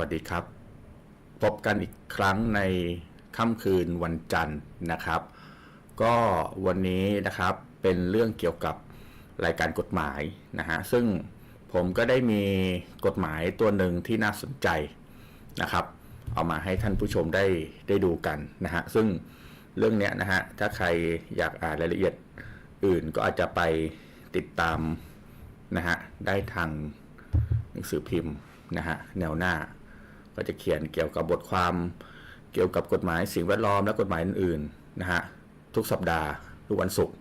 สวัสดีครับ พบกันอีกครั้งในค่ำคืนวันจันทร์นะครับ ก็วันนี้นะครับเป็นเรื่องเกี่ยวกับรายการกฎหมายนะฮะซึ่งผมก็ได้มีกฎหมายตัวหนึ่งที่น่าสนใจนะครับ เอามาให้ท่านผู้ชมได้ได้ดูกันนะฮะซึ่งเรื่องเนี้ยนะฮะถ้าใครอยากอ่านรายละเอียดอื่นก็อาจจะไปติดตามนะฮะได้ทางหนังสือพิมพ์นะฮะแนวหน้า ก็จะเขียนเกี่ยวกับบทความเกี่ยวกับกฎหมายสิ่งแวดล้อมและกฎหมายอื่นๆนะฮะทุกสัปดาห์ทุกวันศุกร์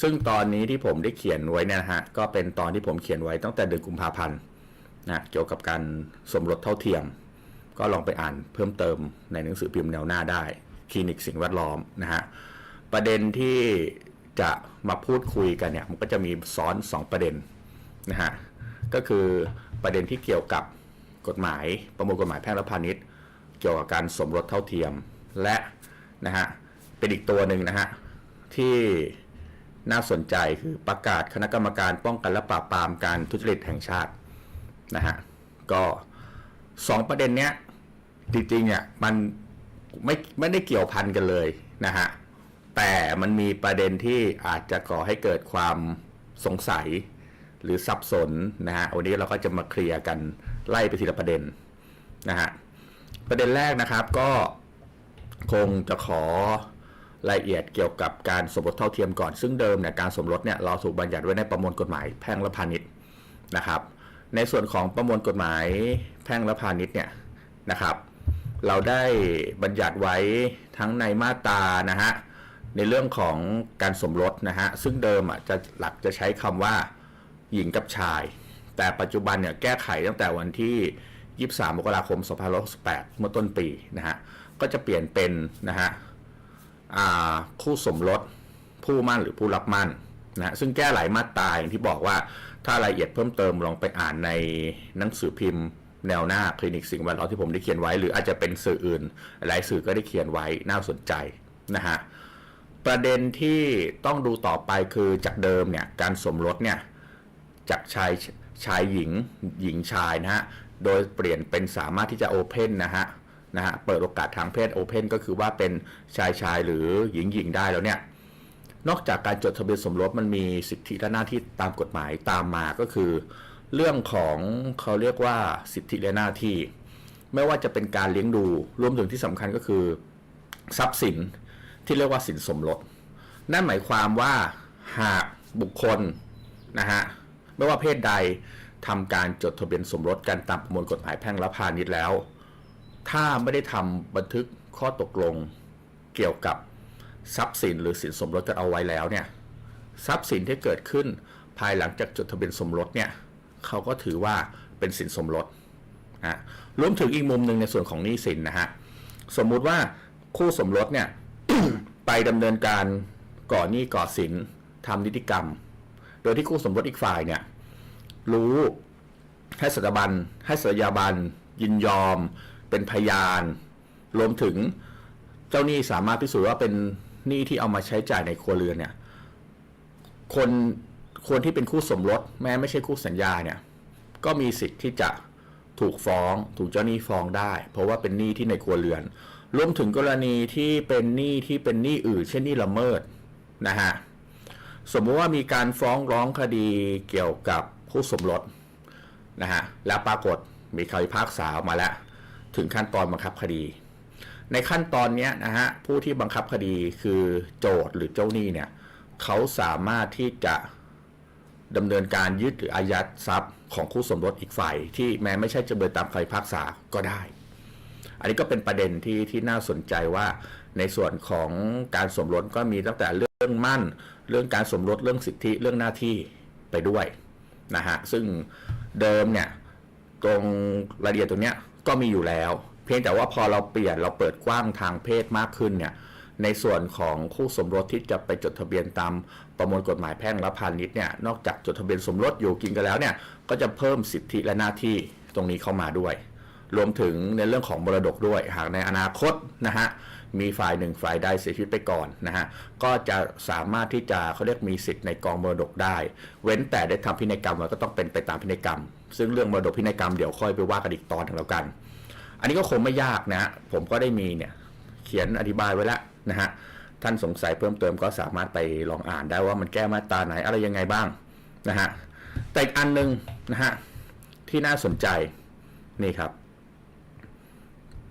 ซึ่งตอนนี้ที่ผมได้เขียนไว้เนี่ยนะฮะก็เป็นตอนที่ผมเขียนไว้ตั้งแต่เดือนกุมภาพันธ์นะเกี่ยวกับการสมรสเท่าเทียม ก็ลองไปอ่านเพิ่มเติมในหนังสือพิมพ์แนวหน้าได้คลินิกสิ่งแวดล้อมนะฮะประเด็นที่จะมาพูดคุยกันเนี่ยมันก็จะมีซ้อน 2 ประเด็นนะฮะก็คือประเด็นที่เกี่ยวกับ กฎหมายประมวลกฎหมายแพ่งและพาณิชย์ เกี่ยวกับการสมรสเท่าเทียมและนะฮะเป็นอีกตัวหนึ่งนะฮะที่น่าสนใจคือประกาศคณะกรรมการป้องกันและปราบปรามการทุจริตแห่งชาตินะฮะก็สองประเด็นเนี้ยจริงๆเนี่ยมันไม่ไม่ได้เกี่ยวพันกันเลยนะฮะแต่มันมีประเด็นที่อาจจะก่อให้เกิดความสงสัยหรือสับสนนะฮะวันนี้เราก็จะมาเคลียร์กัน ไล่ไปทีละประเด็นนะฮะประเด็นแรกนะครับก็คงจะขอรายละเอียดเกี่ยวกับการสมรสเท่าเทียมก่อน ซึ่งเดิมเนี่ยการสมรสเนี่ยเราถูกบัญญัติไว้ในประมวลกฎหมายแพ่งและพาณิชย์นะครับ ในส่วนของประมวลกฎหมายแพ่งและพาณิชย์เนี่ยนะครับ เราได้บัญญัติไว้ทั้งในมาตรานะฮะในเรื่องของการสมรสนะฮะซึ่งเดิมอะจะหลักจะใช้คำว่าหญิงกับชาย แต่ปัจจุบันเนี่ยแก้ไขตั้งแต่วันที่ 23 มกราคม 2568 เมื่อต้นปีนะฮะ ก็จะเปลี่ยนเป็นนะฮะคู่สมรสผู้มั่นหรือผู้รับมั่นนะะซึ่งแก้หลายมาตราอย่างที่บอกว่าถ้ารายละเอียดเพิ่มเติมลองไปอ่านในหนังสือพิมพ์แนวหน้าคลินิกสิ่งแวดล้อมที่ผมได้เขียนไว้ หรืออาจจะเป็นสื่ออื่น หลายสื่อก็ได้เขียนไว้น่าสนใจนะฮะประเด็นที่ต้องดูต่อไปคือจากเดิมเนี่ยการสมรสเนี่ยจากชาย ชายหญิงหญิงชายนะฮะ โดยเปลี่ยนเป็นสามารถที่จะโอเพนนะฮะนะฮะเปิดโอกาสทางเพศโอเพนก็คือว่าเป็นชายชายหรือหญิงหญิงได้แล้วเนี่ย นอกจากการจดทะเบียนสมรสมันมีสิทธิและหน้าที่ตามกฎหมายตามมาก็คือ เรื่องของเขาเรียกว่าสิทธิและหน้าที่ ไม่ว่าจะเป็นการเลี้ยงดูรวมถึงที่สำคัญก็คือ ทรัพย์สินที่เรียกว่าสินสมรสนั่นหมายความว่าหากบุคคลนะฮะ ไม่ว่าเพศใดทำการจดทะเบียนสมรสกันตามประมวลกฎหมายแพ่งและพาณิชย์แล้ว ถ้าไม่ได้ทำบันทึกข้อตกลงเกี่ยวกับทรัพย์สินหรือสินสมรสกันเอาไว้แล้วเนี่ยทรัพย์สินที่เกิดขึ้นภายหลังจากจดทะเบียนสมรสเนี่ยเขาก็ถือว่าเป็นสินสมรสนะรวมถึงอีกมุมหนึ่งในส่วนของหนี้สินนะฮะสมมุติว่าคู่สมรสเนี่ยไปดำเนินการก่อหนี้ก่อสินทำนิติกรรม โดยที่คู่สมรสอีกฝ่ายเนี่ย รู้ให้สัตบันให้สัญญาบันยินยอม เป็นพยาน รวมถึงเจ้าหนี้สามารถพิสูจน์ว่าเป็นหนี้ที่เอามาใช้จ่ายในครัวเรือนเนี่ย คนคนที่เป็นคู่สมรสแม้ไม่ใช่คู่สัญญาเนี่ย ก็มีสิทธิ์ที่จะถูกฟ้อง ถูกเจ้าหนี้ฟ้องได้ เพราะว่าเป็นหนี้ที่ในครัวเรือน รวมถึงกรณีที่เป็นหนี้ที่เป็นหนี้อื่น เช่นหนี้ละเมิดนะฮะ สมมติว่ามีการฟ้องร้องคดีเกี่ยวกับคู่สมรสนะฮะแล้วปรากฏมีคำพิพากษาออกมาแล้ว ถึงขั้นตอนบังคับคดี ในขั้นตอนนี้นะฮะผู้ที่บังคับคดีคือโจทหรือเจ้าหนี้เนี่ยเขาสามารถที่จะดำเนินการยึดหรืออายัดทรัพย์ของคู่สมรสอีกฝ่าย ที่แม้ไม่ใช่จำเลยตามคำพิพากษาก็ได้ อันนี้ก็เป็นประเด็นที่ที่น่าสนใจว่าในส่วนของการสมรสก็มีตั้งแต่เรื่องมั่น เรื่องการสมรสเรื่องสิทธิเรื่องหน้าที่ไปด้วยนะฮะซึ่งเดิมเนี่ยตรงรายละเอียดตรงเนี้ยก็มีอยู่แล้ว เพียงแต่ว่าพอเราเปลี่ยนเราเปิดกว้างทางเพศมากขึ้นเนี่ยในส่วนของคู่สมรสที่จะไปจดทะเบียนตามประมวลกฎหมายแพ่งและพาณิชย์เนี่ยนอกจากจดทะเบียนสมรสอยู่กินกันแล้วเนี่ยก็จะเพิ่มสิทธิและหน้าที่ตรงนี้เข้ามาด้วย รวมถึงในเรื่องของมรดกด้วยหากในอนาคตนะฮะ มีฝ่ายหนึ่งฝ่ายใดเสียชีวิตไปก่อนนะฮะก็จะสามารถที่จะเขาเรียกมีสิทธิ์ในกองมรดกได้ เว้นแต่ได้ทำพินัยกรรมมันก็ต้องเป็นไปตามพินัยกรรม ซึ่งเรื่องมรดกพินัยกรรมเดี๋ยวค่อยไปว่ากันอีกตอนหนึงแล้วกัน อันนี้ก็คงไม่ยากนะผมก็ได้มีเนี่ยเขียนอธิบายไว้แล้วนะฮะท่านสงสัยเพิ่มเติมก็สามารถไปลองอ่านได้ว่ามันแก้มาตราไหนอะไรยังไงบ้างนะฮะแต่อีกอันหนึ่งนะฮะที่น่าสนใจนี่ครับ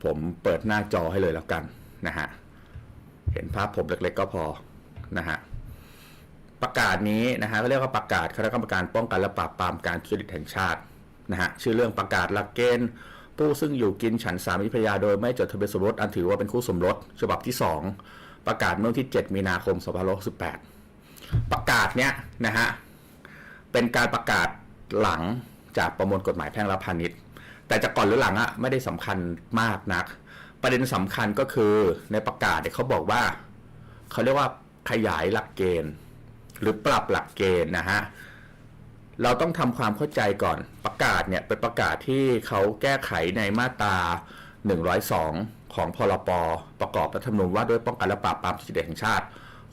ผมเปิดหน้าจอให้เลยแล้วกัน นะฮะเห็นภาพผมเล็กๆก็พอนะฮะประกาศนี้นะฮะก็เรียกว่าประกาศคณะกรรมการป้องกันและปราบปรามการทุจริตแห่งชาตินะฮะชื่อเรื่องประกาศหลักเกณฑ์ ผู้ซึ่งอยู่กินฉันสามีภรรยาโดยไม่จดทะเบียนสมรสอันถือว่าเป็นคู่สมรสฉบับที่ 2 ประกาศเมื่อวันที่ 7 มีนาคม2568 ประกาศเนี้ยนะฮะเป็นการประกาศหลังจากประมวลกฎหมายแพ่งและพาณิชย์ แต่จะก่อนหรือหลังอะไม่ได้สำคัญมากนัก ประเด็นสำคัญก็คือในประกาศเนี่ยเขาบอกว่าเขาเรียกว่าขยายหลักเกณฑ์ หรือปรับหลักเกณฑ์นะฮะเราต้องทำความเข้าใจก่อนประกาศเนี่ยเป็นประกาศที่เขาแก้ไขในมาตรา 102 ของพรปประกอบรัฐธรรมนูญว่าด้วยป้องกันและปราบปรามทุจริตแห่งชาติ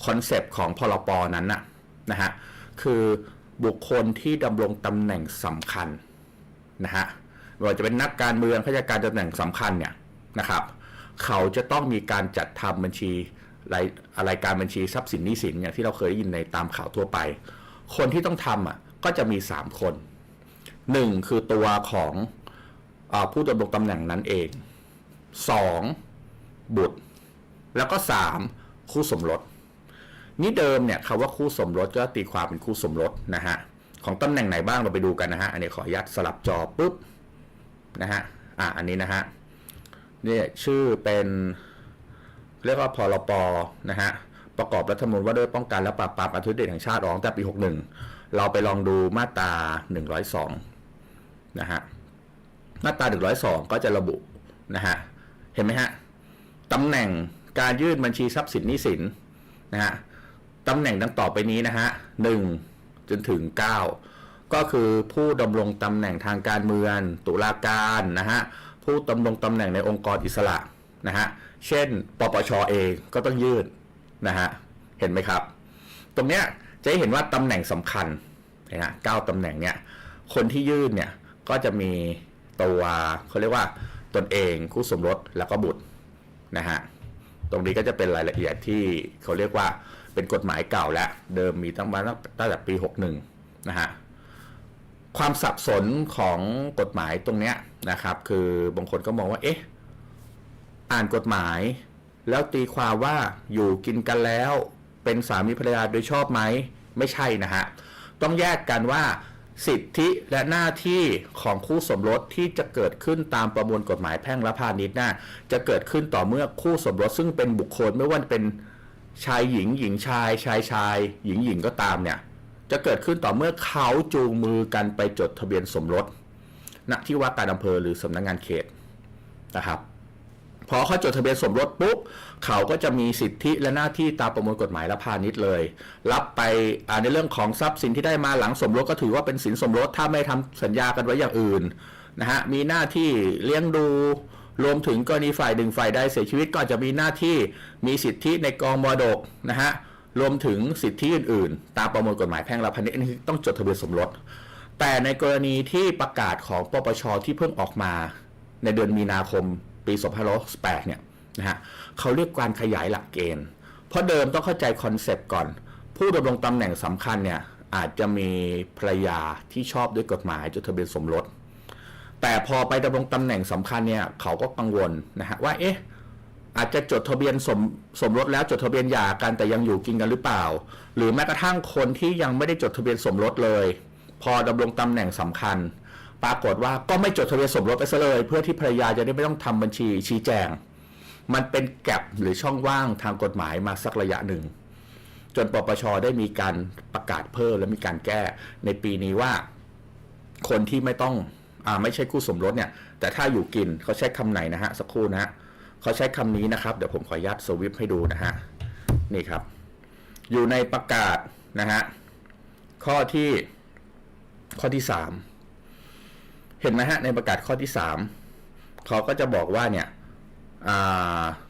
คอนเซปต์ของพรปนั้นน่ะนะฮะคือบุคคลที่ดำรงตำแหน่งสำคัญนะฮะไม่ว่าจะเป็นนักการเมืองข้าราชการตำแหน่งสำคัญเนี่ยนะครับ เขาจะต้องมีการจัดทำบัญชีรายรายการบัญชีทรัพย์สินหนี้สินอย่างที่เราเคยได้ยินในตามข่าวทั่วไป คนที่ต้องทำอะก็จะมี 3 คนหนึ่งคือตัวของอผู้ดำรงตำแหน่งนั้นเองสองบุตร แล้วก็สามคู่สมรสนี่เดิมเนี่ยคำว่าคู่สมรสก็ตีความเป็นคู่สมรสนะฮะของตำแหน่งไหนบ้างเราไปดูกันนะฮะอันนี้ขออนุญาตสลับจอปุ๊บนะฮะอะอันนี้นะฮะ เนี่ยชื่อเป็นเรียกว่าพรปนะฮะประกอบรัฐธรรมนูญว่าด้วยป้องกันและปราบปรามการทุจริตแห่งชาติออกตั้งแต่ปี 61 เราไปลองดูมาตรา 102 นะฮะมาตรา 102 ก็จะระบุนะฮะเห็นไหมฮะตำแหน่งการยื่นบัญชีทรัพย์สินหนี้สินนะฮะตำแหน่งดังต่อไปนี้นะฮะหนึ่งจนถึง 9 ก็คือผู้ดำรงตำแหน่งทางการเมืองตุลาการนะฮะ ผู้ดำรงตำแหน่งในองค์กรอิสระนะฮะ เช่น ปปชเองก็ต้องยื่นนะฮะ เห็นไหมครับ ตรงเนี้ยจะเห็นว่าตำแหน่งสำคัญนะฮะเก้าตำแหน่งเนี้ย คนที่ยื่นเนี่ยก็จะมีตัวเขาเรียกว่าตนเองคู่สมรสแล้วก็บุตรนะฮะ ตรงนี้ก็จะเป็นรายละเอียดที่เขาเรียกว่าเป็นกฎหมายเก่าแล้ว เดิมมีตั้งมาตั้งแต่ปี 61 นะฮะ ความสับสนของกฎหมายตรงเนี้ยนะครับ คือบางคนก็มองว่าเอ๊ะอ่านกฎหมาย แล้วตีความว่าอยู่กินกันแล้วเป็นสามีภรรยาโดยชอบไหมไม่ใช่นะฮะต้องแยกกันว่าสิทธิและหน้าที่ของคู่สมรสที่จะเกิดขึ้นตามประมวลกฎหมายแพ่งและพาณิชย์น่ะจะเกิดขึ้นต่อเมื่อคู่สมรสซึ่งเป็นบุคคลไม่ว่าจะเป็นชายหญิงหญิงชายชายชาย หญิงหญิงก็ตามเนี่ย จะเกิดขึ้นต่อเมื่อเขาจูงมือกันไปจดทะเบียนสมรสณที่ว่าการอำเภอหรือสำนักงานเขตนะครับพอเขาจดทะเบียนสมรสปุ๊บเขาก็จะมีสิทธิและหน้าที่ตามประมวลกฎหมายและพาณิชย์เลย รับไปในเรื่องของทรัพย์สินที่ได้มาหลังสมรสก็ถือว่าเป็นสินสมรสถ้าไม่ทำสัญญากันไว้อย่างอื่นนะฮะมีหน้าที่เลี้ยงดูรวมถึงกรณีฝ่ายหนึ่งฝ่ายใดเสียชีวิตก็จจะมีหน้าที่มีสิทธิในกองมรดกนะฮะ รวมถึงสิทธิอื่น ๆ ตามประมวลกฎหมายแพ่งและพาณิชย์อันนี้ต้องจดทะเบียนสมรส แต่ในกรณีที่ประกาศของปปชที่เพิ่งออกมา ในเดือนมีนาคมปี2568เนี่ยนะฮะเขาเรียกการขยายหลักเกณฑ์ เพราะเดิมต้องเข้าใจคอนเซปต์ก่อน ผู้ดำรงตำแหน่งสำคัญเนี่ยอาจจะมีภรรยาที่ชอบด้วยกฎหมายจดทะเบียนสมรส แต่พอไปดำรงตำแหน่งสำคัญเนี่ยเขาก็กังวลนะฮะว่าเอ๊ะ อาจจะจดทะเบียนสมสมรสแล้วจดทะเบียนหย่ากันแต่ยังอยู่กินกันหรือเปล่า หรือแม้กระทั่งคนที่ยังไม่ได้จดทะเบียนสมรสเลย พอดำรงตำแหน่งสำคัญ ปรากฏว่าก็ไม่จดทะเบียนสมรสไปซะเลย เพื่อที่ภรรยาจะได้ไม่ต้องทำบัญชีชี้แจง มันเป็นแกลบหรือช่องว่างทางกฎหมายมาสักระยะหนึ่ง จนปปชได้มีการประกาศเพิ่มและมีการแก้ในปีนี้ว่า คนที่ไม่ต้องอ่าไม่ใช่คู่สมรสเนี่ย แต่ถ้าอยู่กินเขาใช้คำไหนนะฮะสักครู่นะฮะ เขาใช้คำนี้นะครับ เดี๋ยวผมขออนุญาตสวิปให้ดูนะฮะ นี่ครับ อยู่ในประกาศนะฮะ ข้อที่ข้อที่สามเห็นไหมฮะ ในประกาศข้อที่สามเขาก็จะบอกว่าเนี่ย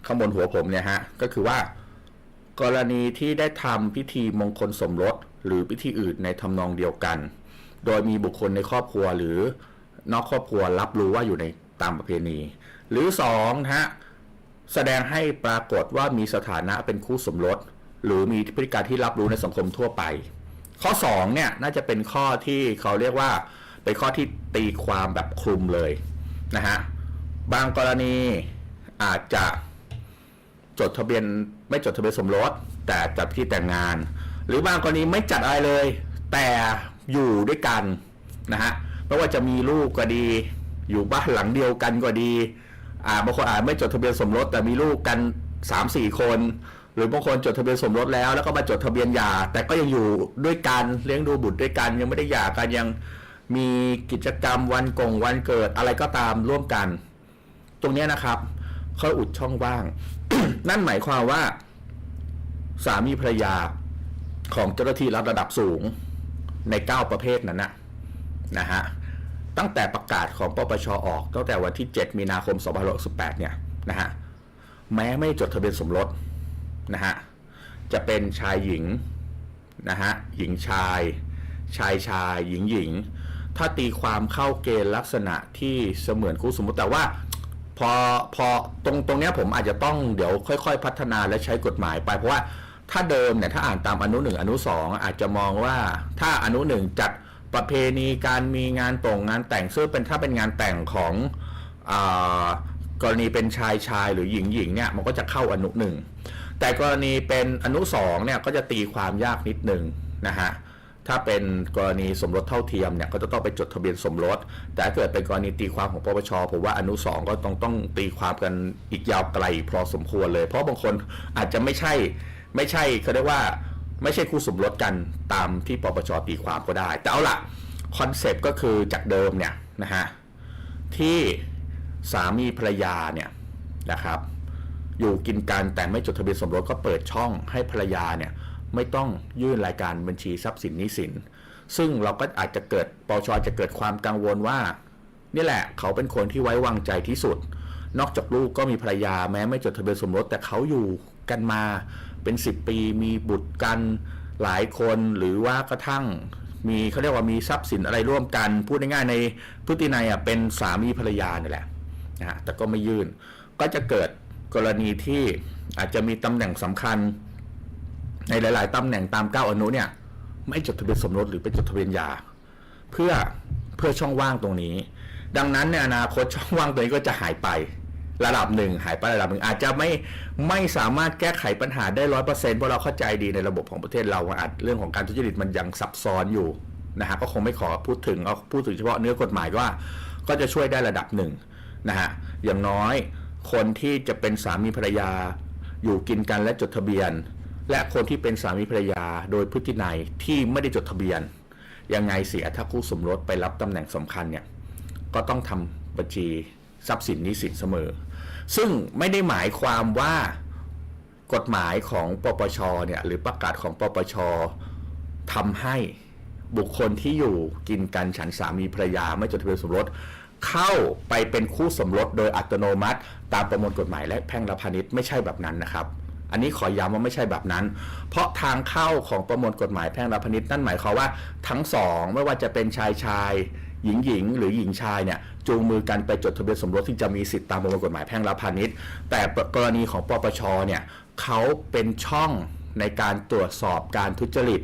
ข้างบนหัวผมเนี่ยฮะ ก็คือว่ากรณีที่ได้ทำพิธีมงคลสมรส หรือพิธีอื่นในทำนองเดียวกัน โดยมีบุคคลในครอบครัวหรือนอกครอบครัวรับรู้ว่าอยู่ในตามประเพณี หรือสองนะฮะ แสดงให้ปรากฏว่ามีสถานะเป็นคู่สมรส หรือมีพฤติการที่รับรู้ในสังคมทั่วไป ข้อ2เนี่ยน่าจะเป็นข้อที่เขาเรียกว่าเป็นข้อที่ตีความแบบคลุมเลยนะฮะบางกรณีอาจจะจดทะเบียนไม่จดทะเบียนสมรส แต่จัดพิธีแต่งงาน หรือบางกรณีไม่จัดอะไรเลย แต่อยู่ด้วยกันนะฮะไม่ว่าจะมีลูกก็ดี อยู่บ้านหลังเดียวกันก็ดี อ่าบางคนอาจไม่จดทะเบียนสมรสแต่มีลูกกัน3-4คน หรือบางคนจดทะเบียนสมรสแล้ว แล้วก็มาจดทะเบียนหย่า แต่ก็ยังอยู่ด้วยกันเลี้ยงดูบุตรด้วยกันยังไม่ได้หย่ากันยังมีกิจกรรมวันกงวันเกิดอะไรก็ตามร่วมกัน ตรงนี้นะครับเขาอุดช่องว่าง นั่นหมายความว่า สามีภรรยาของเจ้าหน้าที่รัฐระดับสูงใน 9 ประเภทนั้นนะนะฮะ ตั้งแต่ประกาศของปปชออกตั้งแต่วันที่ 7 มีนาคม2568เนี่ยนะฮะแม้ไม่จดทะเบียนสมรสนะฮะจะเป็นชายหญิงนะฮะหญิงชาย ชายชาย หญิงหญิง ถ้าตีความเข้าเกณฑ์ลักษณะที่เสมือนคู่สมมติแต่ว่าพอพอตรงตรงเนี้ยผมอาจจะต้องเดี๋ยวค่อย ๆ พัฒนาและใช้กฎหมายไป เพราะว่าถ้าเดิมเนี่ยถ้าอ่านตามอนุหนึ่งอนุสองอาจจะมองว่าถ้าอนุหนึ่งจัด ประเพณีการมีงานต่งงานแต่งซึ่งเป็นถ้าเป็นงานแต่งของอกรณีเป็นชายชายหรือหญิงหญิงเนี่ยมันก็จะเข้าอนุหนึ่งแต่กรณีเป็นอนุสองเนี่ยก็จะตีความยากนิดหนึ่งนะฮะถ้าเป็นกรณีสมรสเท่าเทียมเนี่ยก็จะต้องไปจดทะเบียนสมรส แต่เกิดเป็นกรณีตีความของปปชผมว่าอนุสองก็ต้องต้องตีความกันอีกยาวไกลพอสมควรเลย เพราะบางคนอาจจะไม่ใช่ไม่ใช่เขาเรียกว่า ไม่ใช่คู่สมรสกันตามที่ปปชตีความก็ได้ แต่เอาล่ะคอนเซปต์ก็คือจากเดิมเนี่ยนะฮะที่สามีภรรยาเนี่ยนะครับอยู่กินกันแต่ไม่จดทะเบียนสมรสก็เปิดช่องให้ภรรยาเนี่ยไม่ต้องยื่นรายการบัญชีทรัพย์สินหนี้สิน ซึ่งเราก็อาจจะเกิดปชจะเกิดความกังวลว่า นี่แหละเขาเป็นคนที่ไว้วางใจที่สุด นอกจากลูกก็มีภรรยาแม้ไม่จดทะเบียนสมรสแต่เขาอยู่กันมา เป็น 10 ปีมีบุตรกันหลายคนหรือว่ากระทั่งมีเขาเรียกว่ามีทรัพย์สินอะไรร่วมกัน พูดง่ายๆในพฤตินัยอะเป็นสามีภรรยานี่แหละนะฮะแต่ก็ไม่ยื่น ก็จะเกิดกรณีที่อาจจะมีตำแหน่งสำคัญ ในหลาย ๆตำแหน่งตาม9อนุเนี่ย ไม่จดทะเบียนสมรสหรือเป็นจดทะเบียนหย่าเพื่อเพื่อช่องว่างตรงนี้ ดังนั้นในอนาคตช่องว่างตรงนี้ก็จะหายไป ระดับหนึ่งหายไประดับหนึ่งอาจจะไม่ไม่สามารถแก้ไขปัญหาได้ร้อยเปอร์เซ็นต์เพราะเราเข้าใจดีในระบบของประเทศเราอาจเรื่องของการทุจริตมันยังซับซ้อนอยู่นะฮะก็คงไม่ขอพูดถึงเอาพูดถึงเฉพาะเนื้อกฎหมายว่า ก็จะช่วยได้ระดับหนึ่งนะฮะอย่างน้อยคนที่จะเป็นสามีภรรยา อยู่กินกันและจดทะเบียน และคนที่เป็นสามีภรรยาโดยพฤตินัยที่ไม่ได้จดทะเบียน ยังไงเสียถ้าคู่สมรสไปรับตำแหน่งสำคัญเนี่ยก็ต้องทำบัญชีทรัพย์สินนี้สินเสมอ ซึ่งไม่ได้หมายความว่ากฎหมายของปปชเนี่ยหรือประกาศของปปชทำให้บุคคลที่อยู่กินกันฉันสามีภรรยาไม่จดทะเบียนสมรสเข้าไปเป็นคู่สมรสโดยอัตโนมัติ ตามประมวลกฎหมายและแพ่งและพาณิชย์ไม่ใช่แบบนั้นนะครับ อันนี้ขอย้ำว่าไม่ใช่แบบนั้น เพราะทางเข้าของประมวลกฎหมายแพ่งและพาณิชย์นั่นหมายความว่าทั้งสองไม่ว่าจะเป็นชายชาย หญิงหญิงหรือหญิงชายเนี่ยจูงมือกันไปจดทะเบียนสมรสที่จะมีสิทธิตามประมวลกฎหมายแพ่งและพาณิชย์ แต่กรณีของปปชเนี่ยเขาเป็นช่องในการตรวจสอบการทุจริต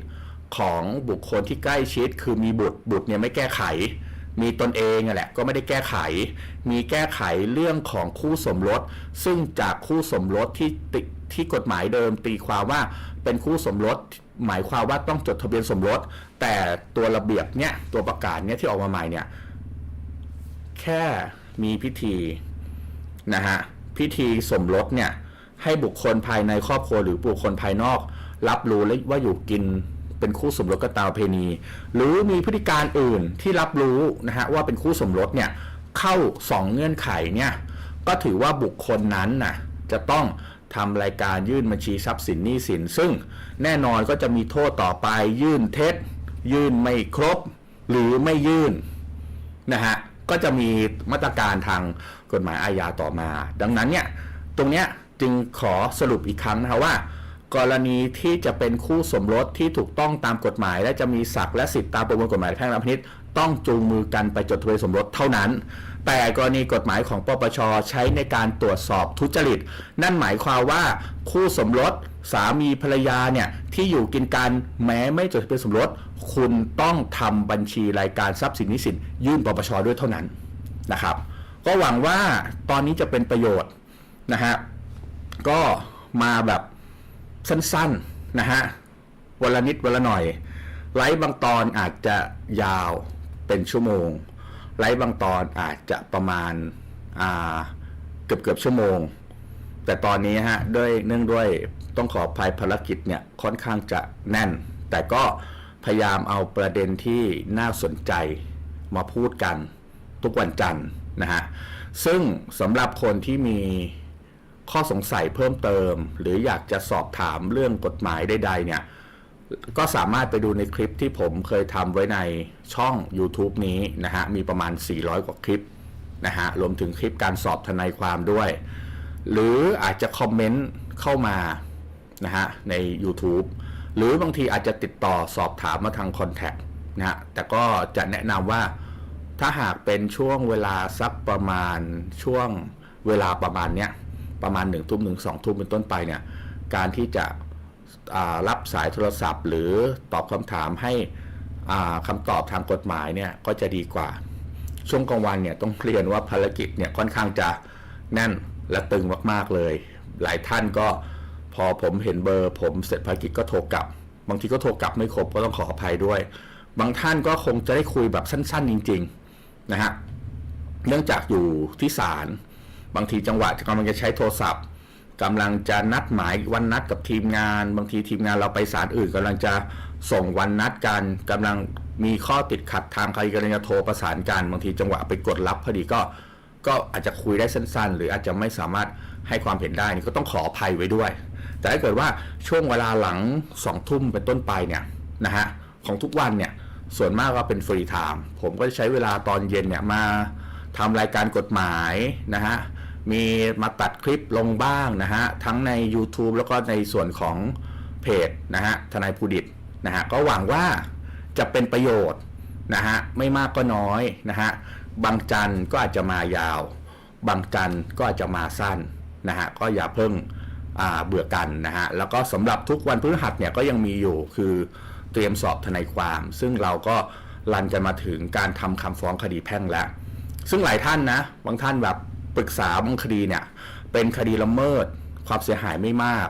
ของบุคคลที่ใกล้ชิด คือมีบุตรบุตรเนี่ยไม่แก้ไข มีตนเองแหละก็ไม่ได้แก้ไข มีแก้ไขเรื่องของคู่สมรส ซึ่งจากคู่สมรสที่ติที่กฎหมายเดิมตีความว่าเป็นคู่สมรสหมายความว่าต้องจดทะเบียนสมรส แต่ตัวระเบียบเนี่ยตัวประกาศเนี่ยที่ออกมาใหม่เนี่ย แค่มีพิธีนะฮะพิธีสมรสเนี่ย ให้บุคคลภายในครอบครัวหรือบุคคลภายนอก รับรู้และว่าอยู่กินเป็นคู่สมรสกันตามเพณี หรือมีพฤติการอื่นที่รับรู้นะฮะว่าเป็นคู่สมรสเนี่ยเข้าสองเงื่อนไขเนี่ยก็ถือว่าบุคคลนั้นน่ะจะต้องทำรายการยื่นบัญชีทรัพย์สินหนี้สิน ซึ่งแน่นอนก็จะมีโทษต่อไปยื่นเท็จ ยื่นไม่ครบหรือไม่ยื่นนะฮะก็จะมีมาตรการทางกฎหมายอาญาต่อมา ดังนั้นเนี่ยตรงเนี้ยจึงขอสรุปอีกครั้งนะครับว่า กรณีที่จะเป็นคู่สมรสที่ถูกต้องตามกฎหมาย และจะมีศักดิ์และสิทธิ์ตามประมวลกฎหมายแพ่งและพาณิชย์ต้องจูงมือกันไปจดทะเบียนสมรสเท่านั้น แต่กรณีกฎหมายของปปชใช้ในการตรวจสอบทุจริต นั่นหมายความว่าคู่สมรสสามีภรรยาเนี่ยที่อยู่กินกันแม้ไม่จดทะเบียนสมรส คุณต้องทำบัญชีรายการทรัพย์สินนิสินยื่นปปชด้วยเท่านั้นนะครับ ก็หวังว่าตอนนี้จะเป็นประโยชน์นะฮะก็มาแบบสั้นๆนะฮะวันละนิดวันละหน่อย ไลฟ์บางตอนอาจจะยาวเป็นชั่วโมง ไลฟ์บางตอนอาจจะประมาณาเกือบเกือบชั่วโมง แต่ตอนนี้ฮะด้วยเนื่องด้วยต้องขออภัยภารกิจเนี่ยค่อนข้างจะแน่น แต่ก็พยายามเอาประเด็นที่น่าสนใจมาพูดกันทุกวันจันทร์นะฮะซึ่งสำหรับคนที่มีข้อสงสัยเพิ่มเติม หรืออยากจะสอบถามเรื่องกฎหมายใดๆเนี่ย ก็สามารถไปดูในคลิปที่ผมเคยทำไว้ในช่อง YouTube นี้นะฮะ มีประมาณ 400 กว่าคลิปนะฮะ รวมถึงคลิปการสอบทนายความด้วย หรืออาจจะคอมเมนต์เข้ามานะฮะ ใน YouTube หรือบางทีอาจจะติดต่อสอบถามมาทางคอนแทคนะฮะ แต่ก็จะแนะนำว่าถ้าหากเป็นช่วงเวลาสักประมาณช่วงเวลาประมาณเนี้ยประมาณหนึ่งทุ่มหนึ่งสองทุ่มเป็นต้นไปเนี่ยการที่จะ รับสายโทรศัพท์ หรือตอบคำถามให้อ่าคำตอบทางกฎหมายเนี่ยก็จะดีกว่า ช่วงกลางวันเนี่ยต้องเรียนว่าภารกิจเนี่ยค่อนข้างจะแน่นและตึงมากๆเลย หลายท่านก็พอผมเห็นเบอร์ ผมเสร็จภารกิจก็โทรกลับ บางทีก็โทรกลับไม่ครบก็ต้องขออภัยด้วย บางท่านก็คงจะได้คุยแบบสั้น ๆ จริง ๆ นะฮะเนื่องจากอยู่ที่ศาลบางทีจังหวะกำลังจะใช้โทรศัพท์ กำลังจะนัดหมายวันนัดกับทีมงาน บางทีทีมงานเราไปศาลอื่นกำลังจะส่งวันนัดกันกำลังมีข้อติดขัดทางใครกำลังจะโทรประสานกันบางทีจังหวะไปกดรับพอดีก็ก็อาจจะคุยได้สั้นๆ หรืออาจจะไม่สามารถให้ความเห็นได้นี่ก็ต้องขออภัยไว้ด้วย แต่ถ้าเกิดว่าช่วงเวลาหลังสองทุ่มเป็นต้นไปเนี่ยนะฮะของทุกวันเนี่ยส่วนมากก็เป็นฟรีไทม์ผมก็จะใช้เวลาตอนเย็นเนี่ยมาทำรายการกฎหมายนะฮะ มีมาตัดคลิปลงบ้างนะฮะ ทั้งใน YouTube แล้วก็ในส่วนของเพจนะฮะทนายภูดิตนะฮะก็หวังว่าจะเป็นประโยชน์นะฮะไม่มากก็น้อยนะฮะบางจันทร์ก็อาจจะมายาว บางจันทร์ก็อาจจะมาสั้นนะฮะก็อย่าเพิ่งเบื่อกันนะฮะแล้วก็สำหรับทุกวันพฤหัสเนี่ยก็ยังมีอยู่คือเตรียมสอบทนายความ ซึ่งเราก็รันกันมาถึงการทำคำฟ้องคดีแพ่งแล้ว ซึ่งหลายท่านนะบางท่านแบบ ปรึกษาบางคดีเนี่ยเป็นคดีละเมิด ความเสียหายไม่มาก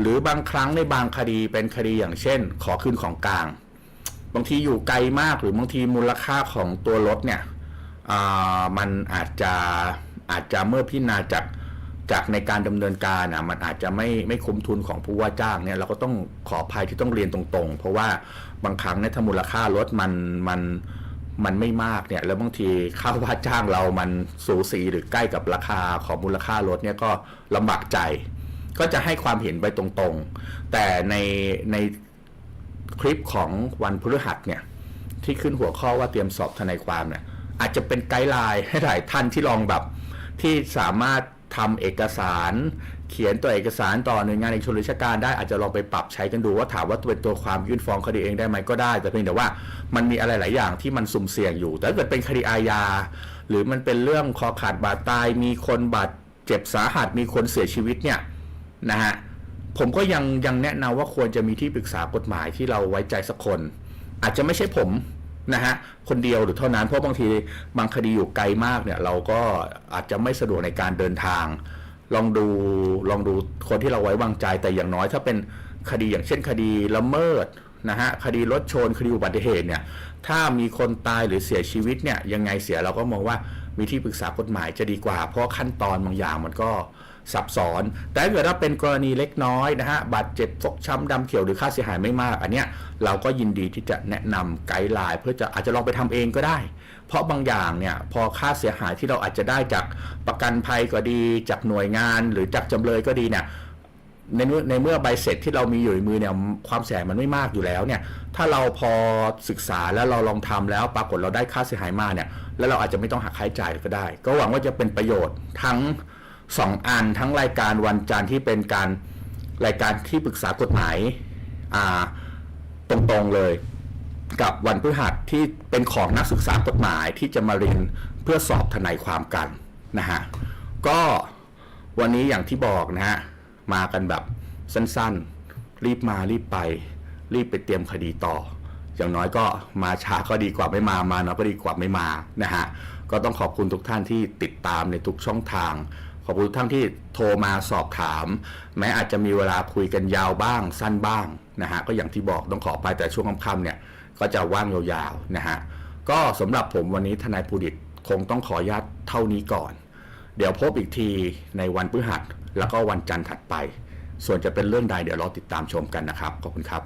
หรือบางครั้งในบางคดีเป็นคดีอย่างเช่น ขอคืนของกลาง บางทีอยู่ไกลมากหรือบางทีมูลค่าของตัวรถเนี่ยมันอาจจะอาจจะเมื่อพิจารณาจากจากในการดำเนินการอะมันอาจจะไม่ไม่คุ้มทุนของผู้ว่าจ้างเนี่ยเราก็ต้องขออภัยที่ต้องเรียนตรงๆ เพราะว่าบางครั้งเนี่ยถ้ามูลค่ารถมันมันม มันไม่มากเนี่ยแล้วบางทีค่าว่าจ้างเรามันสูสีหรือใกล้กับราคาของมูลค่ารถเนี่ยก็ลำบากใจ ก็จะให้ความเห็นไปตรงๆ แต่ในในคลิปของวันพฤหัสเนี่ยที่ขึ้นหัวข้อว่าเตรียมสอบทนายความเนี่ยอาจจะเป็นไกด์ไลน์ให้หลายท่านที่ลองแบบที่สามารถทำเอกสาร เขียนตัวเอกสารต่อหน่วยงานเอกชนหรือราชการได้อาจจะลองไปปรับใช้กันดูว่าถามว่าเป็นตัวความยื่นฟ้องคดีเองได้ไหมก็ได้ แต่เพียงแต่ว่ามันมีอะไรหลายอย่างที่มันสุ่มเสี่ยงอยู่ แต่ถ้าเกิดเป็นคดีอาญาหรือมันเป็นเรื่องคอขาดบาดตาย มีคนบาดเจ็บสาหัสมีคนเสียชีวิตเนี่ยนะฮะผมก็ยังยังแนะนำว่าควรจะมีที่ปรึกษากฎหมายที่เราไว้ใจสักคน อาจจะไม่ใช่ผมนะฮะคนเดียวหรือเท่านั้นเพราะบางทีบางคดีอยู่ไกลมากเนี่ยเราก็อาจจะไม่สะดวกในการเดินทาง ลองดูลองดูคนที่เราไว้วางใจแต่อย่างน้อยถ้าเป็นคดีอย่างเช่นคดีละเมิดนะฮะคดีรถชนคดีอุบัติเหตุเนี่ยถ้ามีคนตายหรือเสียชีวิตเนี่ยยังไงเสียเราก็มองว่ามีที่ปรึกษากฎหมายจะดีกว่า เพราะขั้นตอนบางอย่างมันก็ ซับซ้อน แต่ถ้าเกิดว่าเป็นกรณีเล็กน้อยนะฮะบาดเจ็บฟกช้ำดำเขียวหรือค่าเสียหายไม่มาก อันเนี้ยเราก็ยินดีที่จะแนะนำไกด์ไลน์เพื่อจะอาจจะลองไปทำเองก็ได้ เพราะบางอย่างเนี่ยพอค่าเสียหายที่เราอาจจะได้จากประกันภัยก็ดี จากหน่วยงานหรือจากจำเลยก็ดีเนี่ยในเมื่อในเมื่อใบเสร็จที่เรามีอยู่ในมือเนี่ยความเสียหายมันไม่มากอยู่แล้วเนี่ยถ้าเราพอศึกษาแล้วเราลองทำแล้วปรากฏเราได้ค่าเสียหายมาเนี่ยแล้วเราอาจจะไม่ต้องหักค่าใช้จ่ายก็ได้ ก็หวังว่าจะเป็นประโยชน์ทั้ง สองอันทั้งรายการวันจันทร์ที่เป็นการรายการที่ปรึกษากฎหมายอ่าตรงๆเลย กับวันพฤหัสที่เป็นของนักศึกษากฎหมายที่จะมาเรียนเพื่อสอบทนายความกันนะฮะก็วันนี้อย่างที่บอกนะฮะมากันแบบสั้นๆ รีบมารีบไป รีบไปเตรียมคดีต่อ อย่างน้อยก็มาช้าก็ดีกว่าไม่มามาเน้อยก็ดีกว่าไม่มานะฮะก็ต้องขอบคุณทุกท่านที่ติดตามในทุกช่องทาง ขอบคุณทุกท่านที่โทรมาสอบถาม แม้อาจจะมีเวลาคุยกันยาวบ้างสั้นบ้างนะฮะก็อย่างที่บอกต้องขอไปแต่ช่วงค่ำๆเนี่ยก็จะว่างยาวๆนะฮะก็สำหรับผมวันนี้ทนายภูดิตคงต้องขออนุญาตเท่านี้ก่อน เดี๋ยวพบอีกทีในวันพฤหัสแล้วก็วันจันทร์ถัดไป ส่วนจะเป็นเรื่องใดเดี๋ยวรอติดตามชมกันนะครับขอบคุณครับ